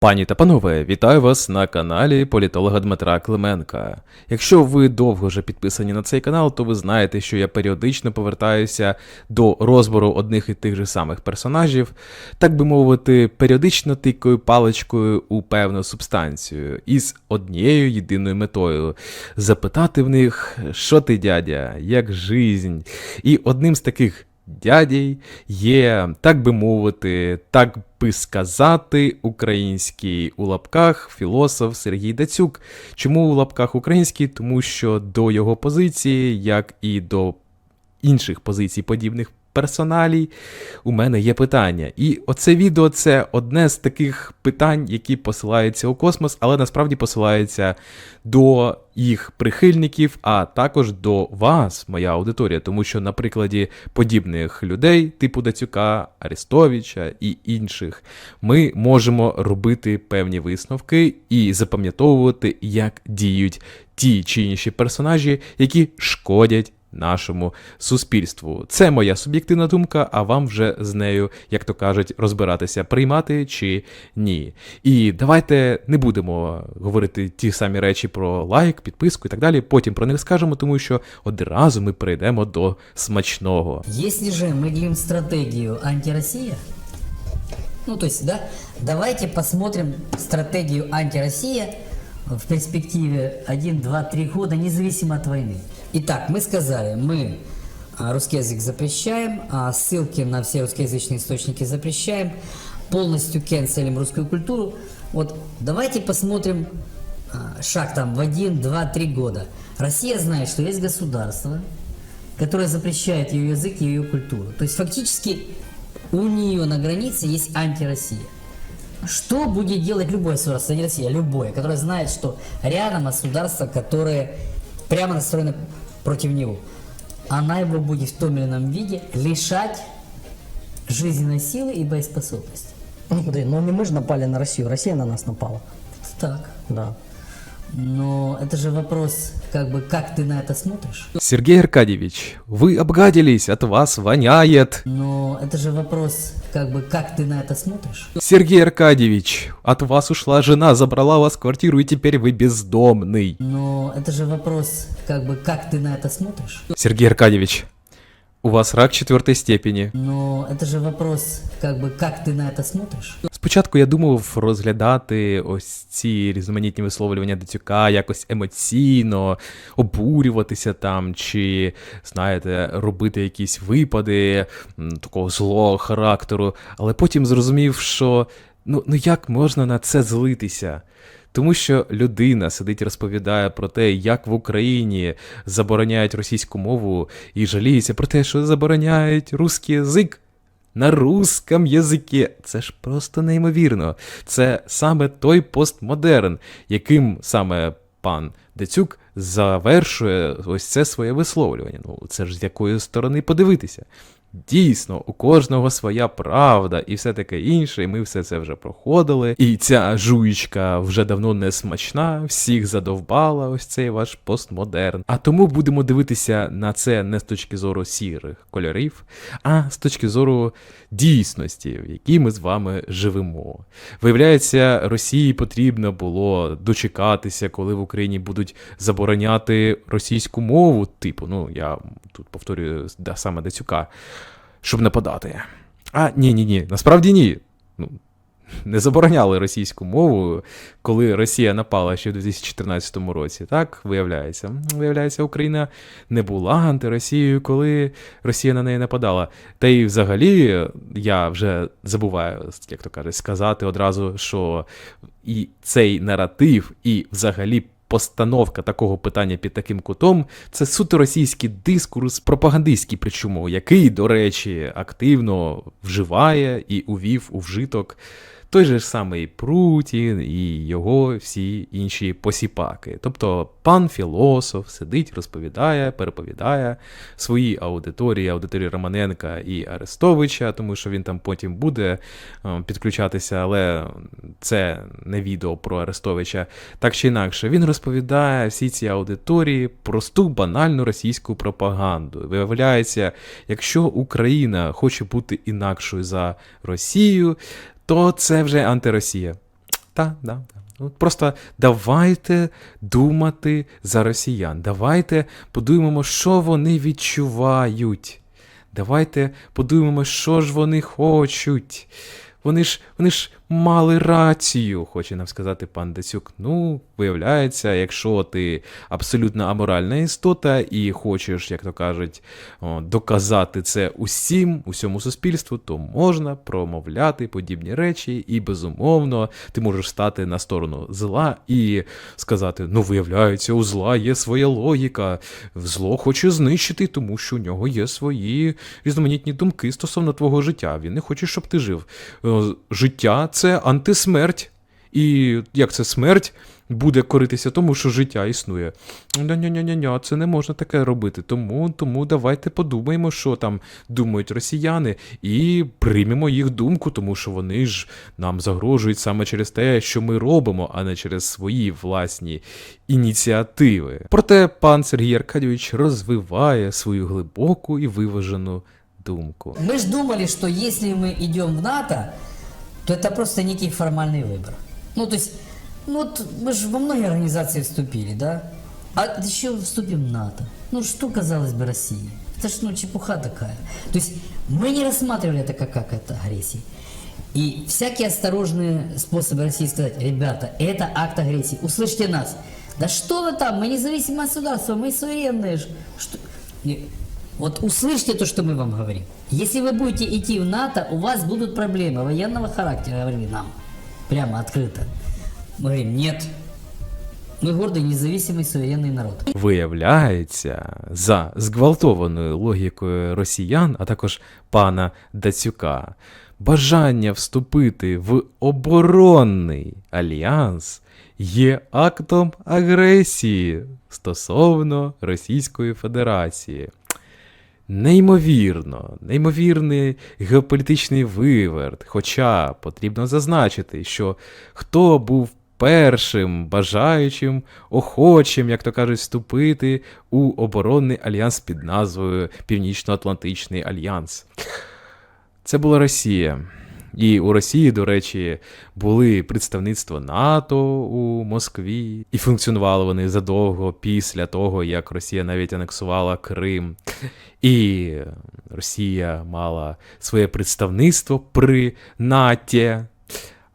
Пані та панове, вітаю вас на каналі політолога Дмитра Клименка. Якщо ви довго вже підписані на цей канал, то ви знаєте, що я періодично повертаюся до розбору одних і тих же самих персонажів, так би мовити, періодично тикаю паличкою у певну субстанцію із однією єдиною метою запитати в них, що ти, дядя, як жизнь. І одним з таких дядій є, так би мовити, так би сказати, український у лапках філософ Сергій Дацюк. Чому у лапках український? Тому що до його позиції, як і до інших позицій подібних персоналій, у мене є питання. І оце відео це одне з таких питань, які посилаються у космос, але насправді посилаються до їх прихильників, а також до вас, моя аудиторія, тому що на прикладі подібних людей, типу Дацюка, Арестовича і інших, ми можемо робити певні висновки і запам'ятовувати, як діють ті чи інші персонажі, які шкодять нашому суспільству. Це моя суб'єктивна думка, а вам вже з нею, як то кажуть, розбиратися, приймати чи ні. І давайте не будемо говорити ті самі речі про лайк, підписку і так далі. Потім про них скажемо, тому що одразу ми перейдемо до смачного. Если же мы делим стратегию антироссия, ну то есть, да, давайте посмотрим стратегию антироссия в перспективе 1, 2, 3 года, независимо от войны. Итак, мы сказали, мы а, русский язык запрещаем, а ссылки на все русскоязычные источники запрещаем, полностью кенселим русскую культуру. Вот давайте посмотрим а, шаг там в 1, 2, 3 года. Россия знает, что есть государство, которая запрещает ее язык и ее культуру. То есть фактически у нее на границе есть антироссия. Что будет делать любое государство, не Россия, любое, которое знает, что рядом государство, которое прямо настроены против него. Она его будет в том или ином виде лишать жизненной силы и боеспособности. Ну, подожди, но не мы же напали на Россию, Россия на нас напала. Так. Да. Но это же вопрос, как бы, как ты на это смотришь? Сергей Аркадьевич, вы обгадились, от вас воняет. Но это же вопрос, как бы, как ты на это смотришь? Сергей Аркадьевич, от вас ушла жена, забрала у вас квартиру, и теперь вы бездомный. Но это же вопрос, как бы, как ты на это смотришь? Сергей Аркадьевич, у вас рак четвертої степені. Но это же вопрос, как бы, как ты на это смотришь? Спочатку я думав розглядати ось ці різноманітні висловлювання Дацюка якось емоційно, обурюватися там, чи, знаєте, робити якісь випади м, такого злого характеру. Але потім зрозумів, що ну, ну як можна на це злитися? Тому що людина сидить розповідає про те, як в Україні забороняють російську мову, і жаліється про те, що забороняють русський язик на русском язикі. Це ж просто неймовірно. Це саме той постмодерн, яким саме пан Децюк завершує ось це своє висловлювання. Ну, це ж з якої сторони подивитися. Дійсно, у кожного своя правда і все таке інше, і ми все це вже проходили. І ця жуєчка вже давно не смачна, всіх задовбала ось цей ваш постмодерн. А тому будемо дивитися на це не з точки зору сірих кольорів, а з точки зору дійсності, в якій ми з вами живемо. Виявляється, Росії потрібно було дочекатися, коли в Україні будуть забороняти російську мову, типу, ну я тут повторюю да, саме Дацюка, щоб нападати. А, ні, ні, ні, насправді ні. Ну, не забороняли російську мову, коли Росія напала ще в 2014 році. Так, виявляється. Виявляється, Україна не була антиросією, коли Росія на неї нападала. Та й взагалі я вже забуваю, як то кажуть, сказати одразу, що і цей наратив, і взагалі. Постановка такого питання під таким кутом це суто російський дискурс, пропагандистський, причому, який, до речі, активно вживає і увів у вжиток той же самий Прутін і його всі інші посіпаки. Тобто пан філософ сидить, розповідає, переповідає своїй аудиторії, аудиторії Романенка і Арестовича, тому що він там потім буде е, підключатися, але це не відео про Арестовича. Так чи інакше, він розповідає всій цій аудиторії просту банальну російську пропаганду. Виявляється, якщо Україна хоче бути інакшою за Росію, то це вже антиросія. Та, да, да. Ну, Просто давайте думати за росіян. Давайте подумаємо, що вони відчувають. Давайте подумаємо, що ж вони хочуть. Вони ж, вони ж мали рацію, хоче нам сказати пан Дацюк. Ну, виявляється, якщо ти абсолютно аморальна істота і хочеш, як то кажуть, доказати це усім, усьому суспільству, то можна промовляти подібні речі, і безумовно ти можеш стати на сторону зла і сказати: ну, виявляється, у зла є своя логіка. Зло хоче знищити, тому що у нього є свої різноманітні думки стосовно твого життя. Він не хоче, щоб ти жив. Життя це антисмерть. І як це смерть буде коритися тому, що життя існує. Ня-ня-ня-ня, це не можна таке робити. Тому, тому давайте подумаємо, що там думають росіяни, і приймемо їх думку, тому що вони ж нам загрожують саме через те, що ми робимо, а не через свої власні ініціативи. Проте пан Сергій Аркадійович розвиває свою глибоку і виважену думку. Мы же думали, что если мы идем в НАТО, то это просто некий формальный выбор. Ну, то есть, ну вот мы же во многие организации вступили, да? А еще вступим в НАТО. Ну, что, казалось бы, России? Это ж, ну, чепуха такая. То есть, мы не рассматривали это как, как это агрессии. И всякие осторожные способы России сказать, ребята, это акт агрессии, услышьте нас. Да что вы там, мы независимое государство, мы суверенные. ж. Что? Не, Вот услышьте то, что мы вам говорим. Если вы будете идти в НАТО, у вас будут проблемы военного характера, говорили нам. Прямо открыто. Мы говорим, нет. Мы гордый, независимый, суверенный народ. Виявляється, за зґвалтованою логікою росіян, а також пана Дацюка, бажання вступити в оборонний альянс є актом агресії стосовно Російської Федерації. Неймовірно, неймовірний геополітичний виверт. Хоча потрібно зазначити, що хто був першим бажаючим, охочим, як то кажуть, вступити у оборонний альянс під назвою Північно-Атлантичний Альянс. Це була Росія. І у Росії, до речі, були представництва НАТО у Москві, і функціонували вони задовго після того, як Росія навіть анексувала Крим. І Росія мала своє представництво при НАТі.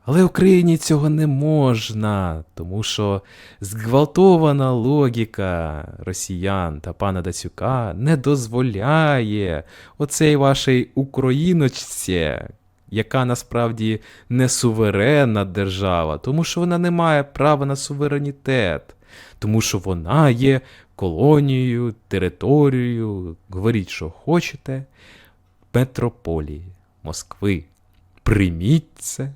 Але Україні цього не можна, тому що зґвалтована логіка росіян та пана Дацюка не дозволяє оцей вашій україночці, яка насправді не суверенна держава, тому що вона не має права на суверенітет, тому що вона є колонією, територією, говоріть, що хочете, метрополії Москви. Прийміть це,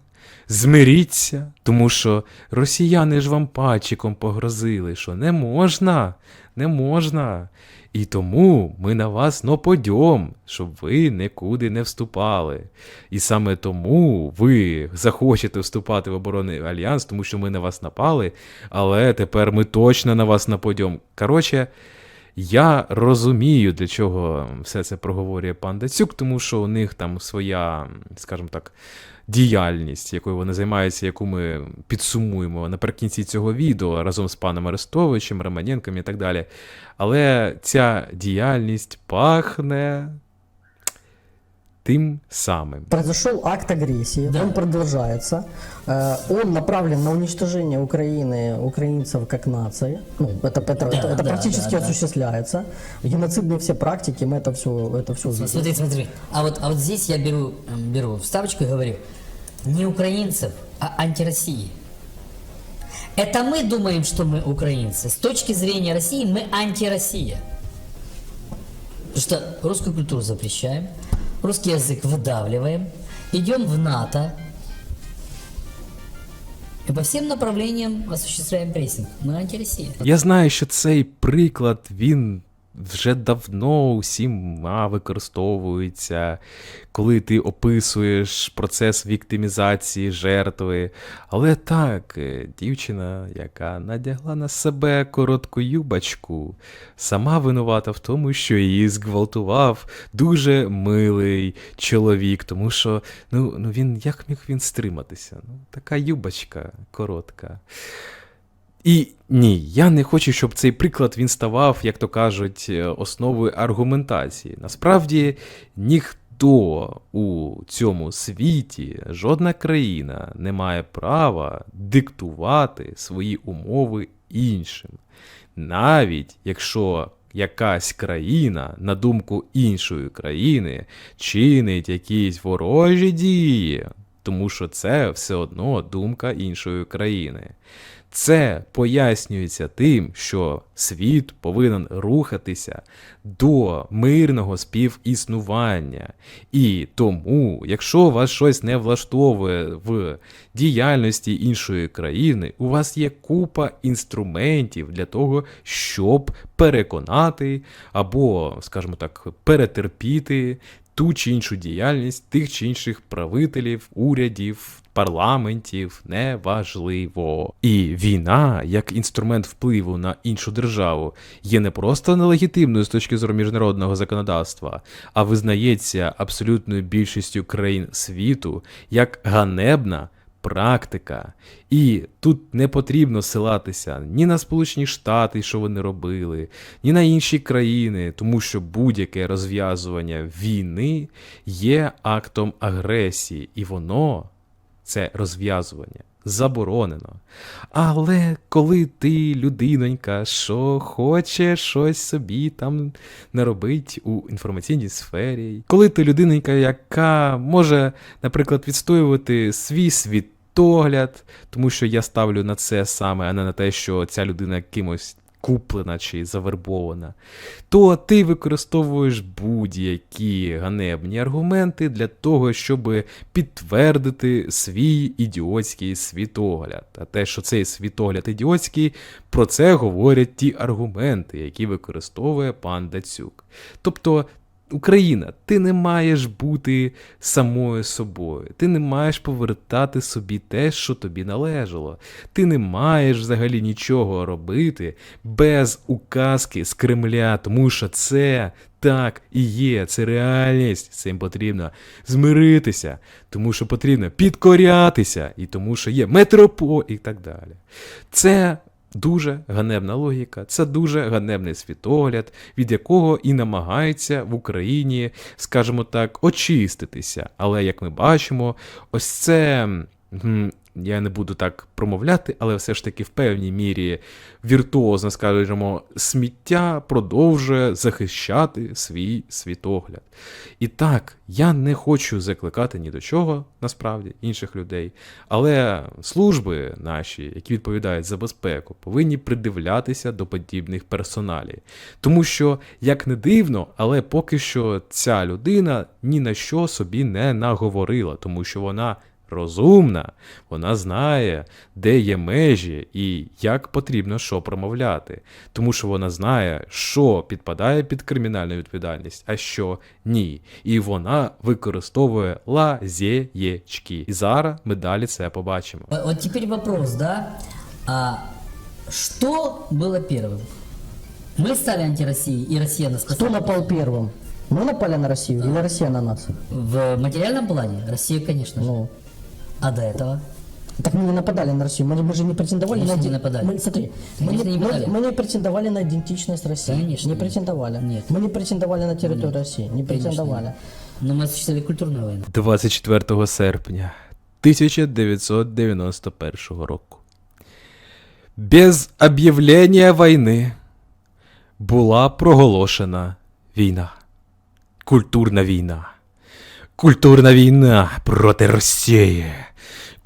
змиріться, тому що росіяни ж вам пальчиком погрозили, що не можна, не можна. І тому ми на вас нападьом, щоб ви нікуди не вступали. І саме тому ви захочете вступати в оборонний альянс, тому що ми на вас напали, але тепер ми точно на вас нападьом. Коротше, я розумію, для чого все це проговорює пан Дацюк, тому що у них там своя, скажімо так, діяльність, якою вони займаються, яку ми підсумуємо наприкінці цього відео разом з паном Арестовичем, Романенком і так далі. Але ця діяльність пахне тим самим. Произошел акт агрессии, Да. он продолжается. Э, Он направлен на уничтожение Украины, украинцев как нации. Ну, это, это, Да, это, это да, практически да, да. осуществляется. Геноцидные все практики, мы это все, это все видим. Смотри, смотри. А вот, а вот здесь я беру, беру вставочку и говорю, не украинцев, а антироссии. Это мы думаем, что мы украинцы. С точки зрения России мы антироссия. Потому что русскую культуру запрещаем, русский язык выдавливаем, идем в НАТО, и по всем направлениям осуществляем прессинг. Мы антироссия. Я знаю, що цей приклад він вже давно усіма використовується, коли ти описуєш процес віктимізації жертви. Але так, е, дівчина, яка надягла на себе коротку юбочку, сама винувата в тому, що її зґвалтував дуже милий чоловік, тому що ну, ну він як міг він стриматися? Ну, така юбочка коротка. І ні, я не хочу, щоб цей приклад він ставав, як то кажуть, е, основою аргументації. Насправді ніхто у цьому світі, жодна країна не має права диктувати свої умови іншим. Навіть якщо якась країна, на думку іншої країни, чинить якісь ворожі дії, тому що це все одно думка іншої країни. Це пояснюється тим, що світ повинен рухатися до мирного співіснування. І тому, якщо вас щось не влаштовує в діяльності іншої країни, у вас є купа інструментів для того, щоб переконати або, скажімо так, перетерпіти ту чи іншу діяльність тих чи інших правителів, урядів, парламентів, неважливо. І війна, як інструмент впливу на іншу державу, є не просто нелегітимною з точки зору міжнародного законодавства, а визнається абсолютною більшістю країн світу як ганебна. Практика. І тут не потрібно силатися ні на Сполучені Штати, що вони робили, ні на інші країни, тому що будь-яке розв'язування війни є актом агресії, і воно, це розв'язування, заборонено. Але коли ти, людинонька, що хоче щось собі там наробить у інформаційній сфері, коли ти людинонька, яка може, наприклад, відстоювати свій світогляд, тому що я ставлю на це саме, а не на те, що ця людина кимось куплена чи завербована, то ти використовуєш будь-які ганебні аргументи для того, щоб підтвердити свій ідіотський світогляд. А те, що цей світогляд ідіотський, про це говорять ті аргументи, які використовує пан Дацюк. Тобто. Україна, ти не маєш бути самою собою. Ти не маєш повертати собі те, що тобі належало. Ти не маєш взагалі нічого робити без указки з Кремля, тому що це так і є, це реальність. З цим потрібно змиритися, тому що потрібно підкорятися, і тому що є метропо і так далі. Це Дуже ганебна логіка, це дуже ганебний світогляд, від якого і намагається в Україні, скажімо так, очиститися. Але як ми бачимо, ось це. Я не буду так промовляти, але все ж таки в певній мірі віртуозно, скажімо, сміття продовжує захищати свій світогляд. І так, я не хочу закликати ні до чого, насправді, інших людей, але служби наші, які відповідають за безпеку, повинні придивлятися до подібних персоналій. Тому що, як не дивно, але поки що ця людина ні на що собі не наговорила, тому що вона Розумна, вона знає, де є межі і як потрібно що промовляти, тому що вона знає, що підпадає під кримінальну відповідальність, а що ні. І вона використовує лазєєчки. І зараз ми далі це побачимо. Э, Вот теперь вопрос, да? А что было первым? Мы стали антироссией, и Россия нас Кто спасла. напал первым? Мы напали на Россию или Россия на нас? В материальном плане Россия, конечно же. Ну, А до этого? так мы не нападали на Россию, мы, мы же не претендовали Конечно, на... не иде- нападали. Мы, смотри, мы Конечно, не, не мы- нападали. мы не претендовали на идентичность России. Конечно, Не нет. претендовали. Нет. Мы не претендовали на территорию России. Не Конечно, претендовали. Но мы осуществили культурную войну. 24 серпня 1991 року. Без об'явлення війни була проголошена війна. Культурна війна. Культурна війна проти Росії.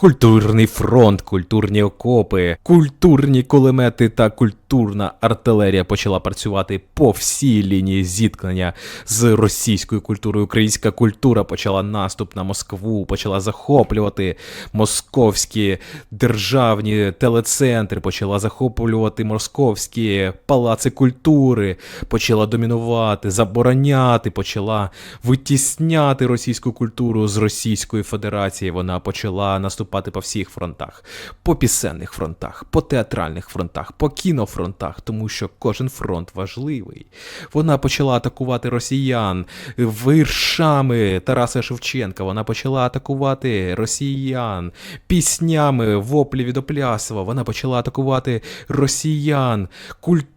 Культурний фронт, культурні окопи, культурні кулемети та культурна артилерія почала працювати по всій лінії зіткнення з російською культурою. Українська культура почала наступ на Москву, почала захоплювати московські державні телецентри, почала захоплювати московські палаци культури, почала домінувати, забороняти, почала витісняти російську культуру з Російської Федерації. Вона почала наступати по всіх фронтах, по пісенних фронтах, по театральних фронтах, по кінофронтах, тому що кожен фронт важливий. Вона почала атакувати росіян виршами Тараса Шевченка. Вона почала атакувати росіян піснями воплі від Оплясова. Вона почала атакувати росіян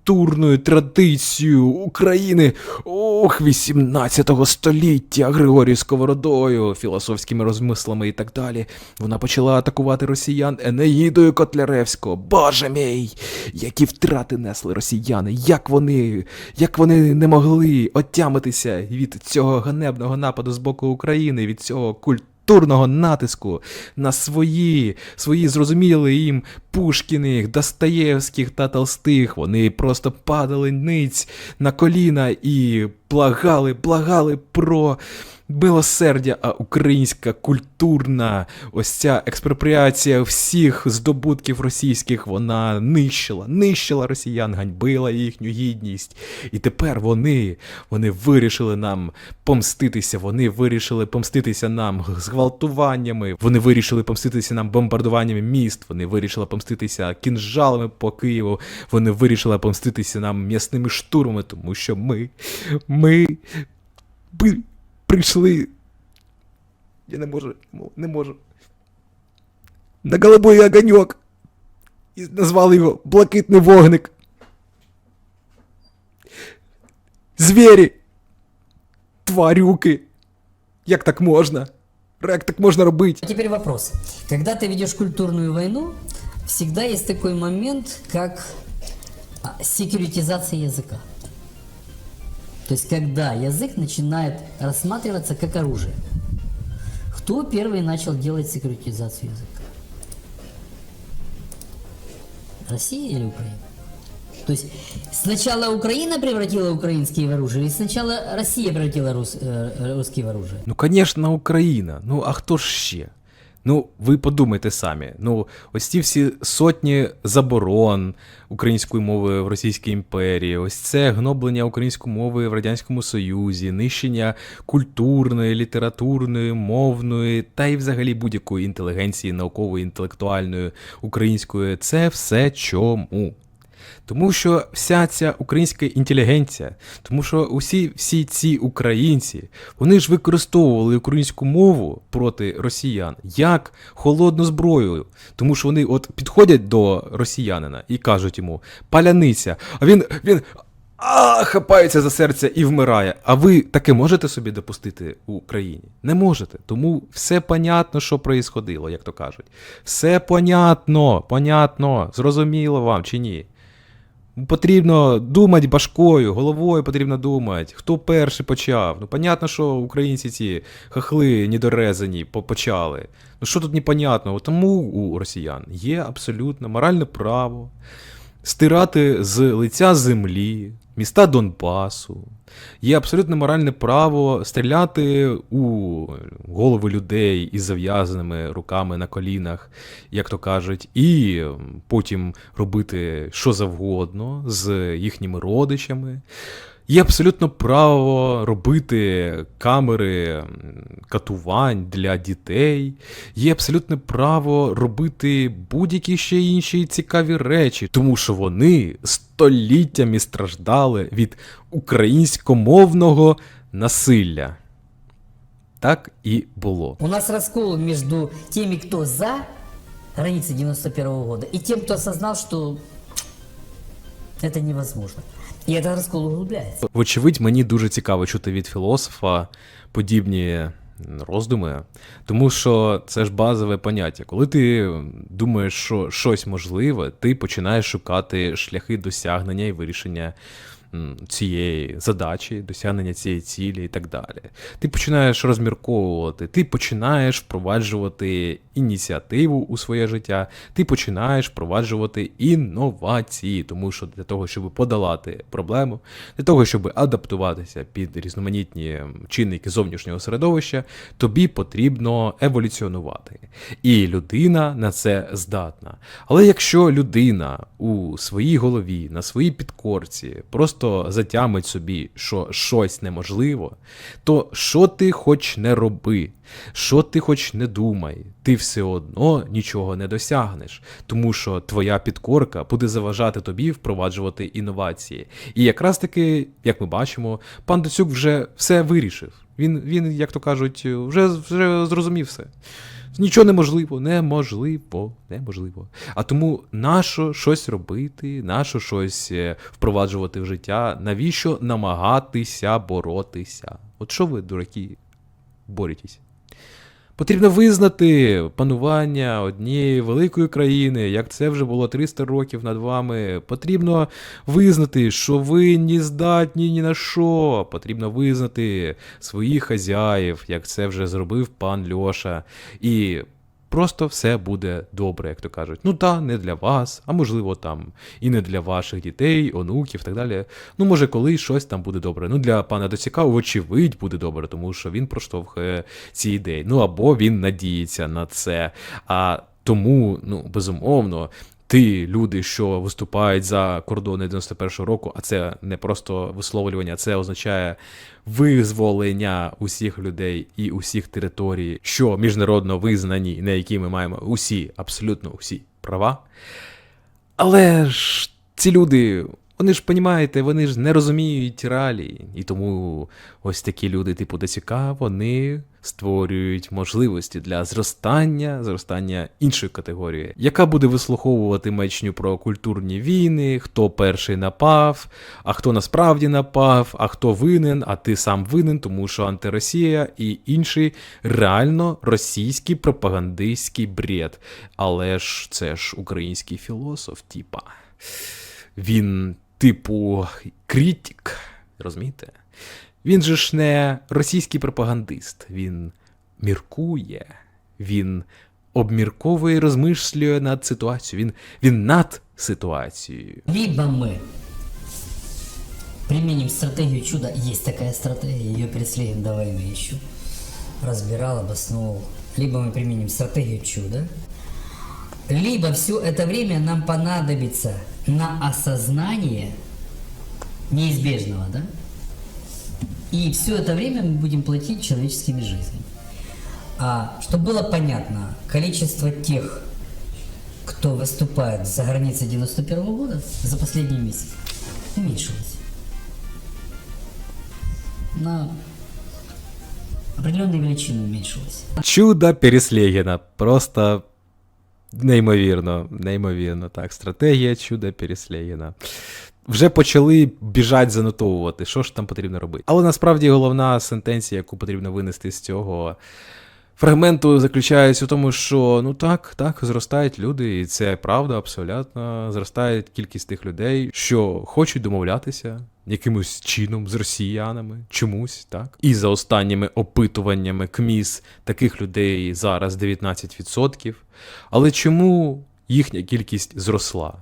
культурною традицією України. Ох, 18 століття Григорію Сковородою, філософськими розмислами і так далі. Вона почала атакувати росіян Енеїдою Котляревського. Боже мій! Які втрати несли росіяни, як вони, як вони не могли отямитися від цього ганебного нападу з боку України, від цього культурного натиску на свої, свої зрозуміли їм Пушкіних, Достоєвських та Толстих. Вони просто падали ниць на коліна і благали, благали про милосердя, а українська культурна ось ця експропріація всіх здобутків російських, вона нищила, нищила росіян, ганьбила їхню гідність. І тепер вони, вони вирішили нам помститися, вони вирішили помститися нам зґвалтуваннями, вони вирішили помститися нам бомбардуваннями міст, вони вирішили помститися кінжалами по Києву, вони вирішили помститися нам м'ясними штурмами, тому що ми, ми, ми прийшли. Я не можу, не можу. На голубой огоньок. І назвали його Блакитний вогник. Звірі. Тварюки. Як так можна? Як так можна робити? А теперь вопрос. Когда ты ведешь культурную войну, всегда есть такой момент, как а, секюритизация языка. То есть, когда язык начинает рассматриваться как оружие. Кто первый начал делать секюритизацию языка? Россия или Украина? То есть сначала Украина превратила украинские в оружие, или сначала Россия превратила рус, э, русские в оружие? Ну, звісно, Україна. Ну, а хто ж ще? Ну, ви подумайте самі. Ну, ось ці всі сотні заборон української мови в Російській імперії, ось це гноблення української мови в Радянському Союзі, нищення культурної, літературної, мовної та й взагалі будь-якої інтелігенції, наукової, інтелектуальної української. Це все чому? Тому що вся ця українська інтелігенція, тому що усі всі ці українці, вони ж використовували українську мову проти росіян як холодну зброю. Тому що вони от підходять до росіянина і кажуть йому паляниця, а він він а, хапається за серце і вмирає. А ви таке можете собі допустити у Україні? Не можете. Тому все понятно, що проїсходило, як то кажуть. Все понятно, понятно, зрозуміло вам чи ні? Потрібно думати башкою, головою потрібно думати. Хто перший почав? Ну, понятно, що українці ці хахли недорезані почали. Ну що тут непонятного? Тому у росіян є абсолютно моральне право стирати з лиця землі міста Донбасу. Є абсолютно моральне право стріляти у голови людей із зав'язаними руками на колінах, як то кажуть, і потім робити що завгодно з їхніми родичами. Є абсолютно право робити камери катувань для дітей. Є абсолютне право робити будь-які ще інші цікаві речі, тому що вони століттями страждали від українськомовного насилля. Так і було. У нас раскол между теми, кто за границы 91 года, и тем, кто осознал, что это невозможно. И зараз коло углубляется. Вочевидь, мені дуже цікаво чути від філософа подібні роздуми, тому що це ж базове поняття. Коли ти думаєш, що щось можливе, ти починаєш шукати шляхи досягнення і вирішення цієї задачі, досягнення цієї цілі і так далі. Ти починаєш розмірковувати, ти починаєш впроваджувати ініціативу у своє життя, ти починаєш впроваджувати інновації, тому що для того, щоб подолати проблему, для того, щоб адаптуватися під різноманітні чинники зовнішнього середовища, тобі потрібно еволюціонувати. І людина на це здатна. Але якщо людина у своїй голові, на своїй підкорці просто затямить собі, що щось неможливо, то що ти хоч не роби, що ти хоч не думай, ти все одно нічого не досягнеш, тому що твоя підкорка буде заважати тобі впроваджувати інновації. І якраз таки, як ми бачимо, пан Доцюк вже все вирішив. Він, він як то кажуть, вже, вже зрозумів все. Нічого неможливо, неможливо, неможливо. А тому нащо щось робити, нащо щось е, впроваджувати в життя, навіщо намагатися боротися? От що ви, дураки, борітесь? Потрібно визнати панування однієї великої країни, як це вже було 300 років над вами. Потрібно визнати, що ви не здатні ні на що. Потрібно визнати своїх хазяїв, як це вже зробив пан Льоша. І просто все буде добре, як то кажуть. Ну та не для вас, а можливо там і не для ваших дітей, онуків так далі. Ну, може, колись щось там буде добре. Ну, для пана Доціка, вочевидь, буде добре, тому що він проштовхує ці ідеї. Ну або він надіється на це. А тому, ну, безумовно. Ті люди, що виступають за кордони 91-го року, а це не просто висловлювання, це означає визволення усіх людей і усіх територій, що міжнародно визнані, на які ми маємо усі, абсолютно усі права. Але ж ці люди, вони ж понімаєте, вони ж не розуміють реалії. І тому ось такі люди, типу ДЦК, вони створюють можливості для зростання, зростання іншої категорії, яка буде вислуховувати мечню про культурні війни, хто перший напав, а хто насправді напав, а хто винен, а ти сам винен, тому що антиросія і інший реально російський пропагандистський бред. Але ж це ж український філософ, типа. Він, типу, критик, розумієте? Він же ж не російський пропагандист, він міркує, він обмірковує і розмислює над ситуацією, він, він над ситуацією. Либо мы применим стратегию чуда, есть такая стратегия, ее перед Слеем до войны еще разбирал, обосновывал. Либо мы применим стратегию чуда, либо все это время нам понадобится на осознание неизбежного, да? И все это время мы будем платить человеческими жизнями. А чтобы было понятно, количество тех, кто выступает за границей 91 года за последний месяц уменьшилось. На определенную величину уменьшилось. Чудо Переслегіна. Просто неймовірно, неймовірно. Так, стратегія чуда Переслегіна. Вже почали біжать занотовувати, що ж там потрібно робити. Але насправді головна сентенція, яку потрібно винести з цього фрагменту, заключається в тому, що ну так, так, зростають люди, і це правда, абсолютно. Зростає кількість тих людей, що хочуть домовлятися якимось чином з росіянами, чомусь, так. І за останніми опитуваннями КМІС таких людей зараз 19%. Але чому їхня кількість зросла?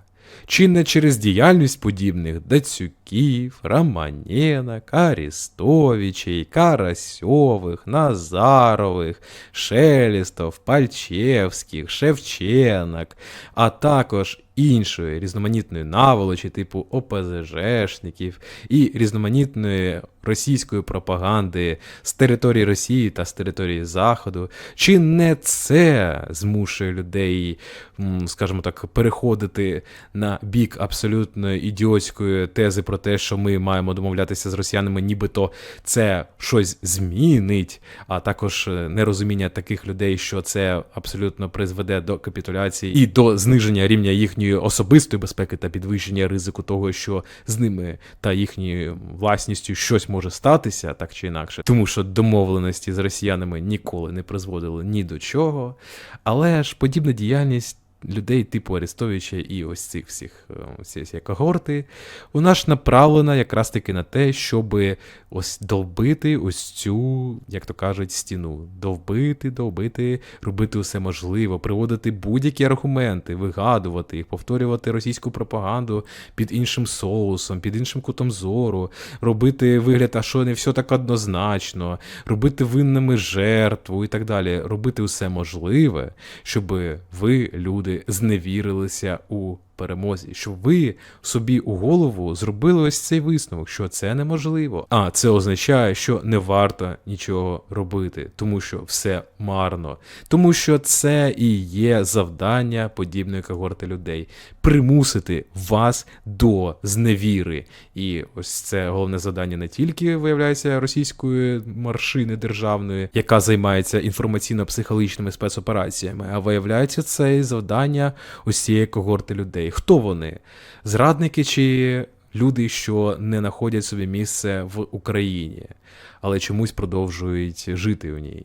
Чи не через діяльність подібних Дацюків, Романенок, Арістовичей, Карасьових, Назарових, Шелістов, Пальчевських, Шевченок, а також іншої різноманітної наволочі, типу ОПЗЖшників і різноманітної російської пропаганди з території Росії та з території Заходу, чи не це змушує людей, скажімо так, переходити на бік абсолютно ідіотської тези про те, що ми маємо домовлятися з росіянами, нібито це щось змінить, а також е, нерозуміння таких людей, що це абсолютно призведе до капітуляції і до зниження рівня їхньої особистої безпеки та підвищення ризику того, що з ними та їхньою власністю щось може статися, так чи інакше, тому що домовленості з росіянами ніколи не призводили ні до чого. Але ж подібна діяльність людей типу Арестовича і ось цих всіх е, ці когорти, вона ж направлена якраз таки на те, щоб ось довбити ось цю, як то кажуть, стіну. Довбити, довбити, робити усе можливе, приводити будь-які аргументи, вигадувати їх, повторювати російську пропаганду під іншим соусом, під іншим кутом зору, робити вигляд, а що не все так однозначно, робити винними жертву і так далі. Робити усе можливе, щоб ви, люди, зневірилися у перемозі, щоб ви собі у голову зробили ось цей висновок, що це неможливо. А це означає, що не варто нічого робити, тому що все марно, тому що це і є завдання подібної когорти людей примусити вас до зневіри. І ось це головне завдання не тільки виявляється російської маршини державної, яка займається інформаційно-психологічними спецопераціями, а виявляється це і завдання ось цієї когорти людей. Хто вони? Зрадники чи люди, що не знаходять собі місце в Україні, але чомусь продовжують жити у ній?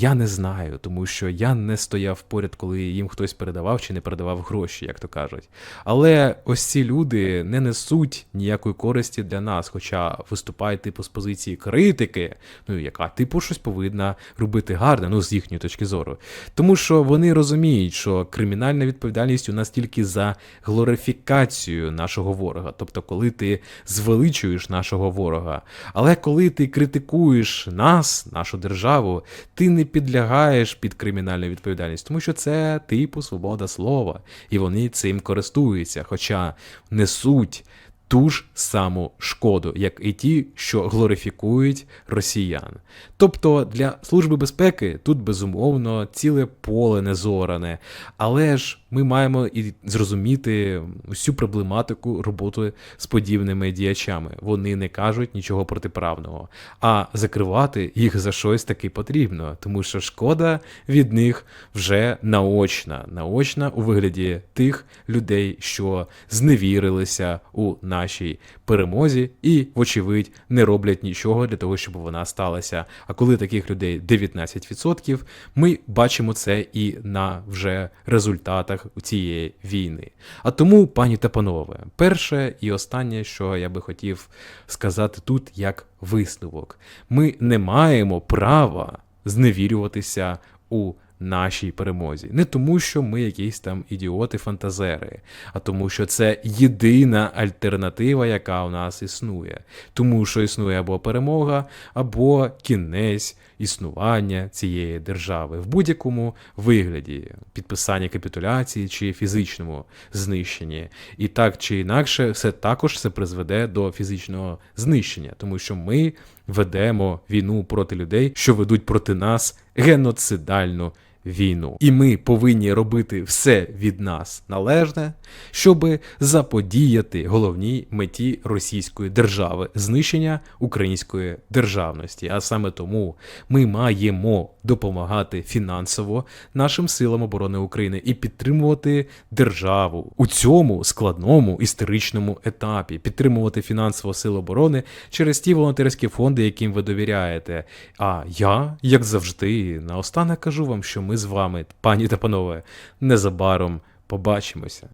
Я не знаю, тому що я не стояв поряд, коли їм хтось передавав чи не передавав гроші, як то кажуть. Але ось ці люди не несуть ніякої користі для нас, хоча виступають типу з позиції критики, ну яка типу щось повинна робити гарне, ну з їхньої точки зору. Тому що вони розуміють, що кримінальна відповідальність у нас тільки за глорифікацію нашого ворога, тобто коли ти звеличуєш нашого ворога. Але коли ти критикуєш нас, нашу державу, ти не підлягаєш під кримінальну відповідальність, тому що це типу свобода слова, і вони цим користуються, хоча несуть ту ж саму шкоду, як і ті, що глорифікують росіян. Тобто для Служби безпеки тут безумовно ціле поле незоране, але ж ми маємо і зрозуміти всю проблематику роботи з подібними діячами. Вони не кажуть нічого протиправного, а закривати їх за щось таки потрібно, тому що шкода від них вже наочна, наочна у вигляді тих людей, що зневірилися у нашій перемозі, і, вочевидь, не роблять нічого для того, щоб вона сталася. А коли таких людей 19%, ми бачимо це і на вже результатах цієї війни. А тому, пані та панове, перше і останнє, що я би хотів сказати тут як висновок: ми не маємо права зневірюватися у нашій перемозі. Не тому, що ми якісь там ідіоти-фантазери, а тому, що це єдина альтернатива, яка у нас існує. Тому що існує або перемога, або кінець існування цієї держави в будь-якому вигляді підписання капітуляції чи фізичному знищенні. І так чи інакше, все також це призведе до фізичного знищення, тому що ми ведемо війну проти людей, що ведуть проти нас геноцидальну війну. І ми повинні робити все від нас належне, щоб заподіяти головній меті російської держави знищення української державності. А саме тому ми маємо допомагати фінансово нашим силам оборони України і підтримувати державу у цьому складному історичному етапі, підтримувати фінансово сил оборони через ті волонтерські фонди, яким ви довіряєте. А я, як завжди, наостанок кажу вам, що ми з вами, пані та панове, незабаром побачимося.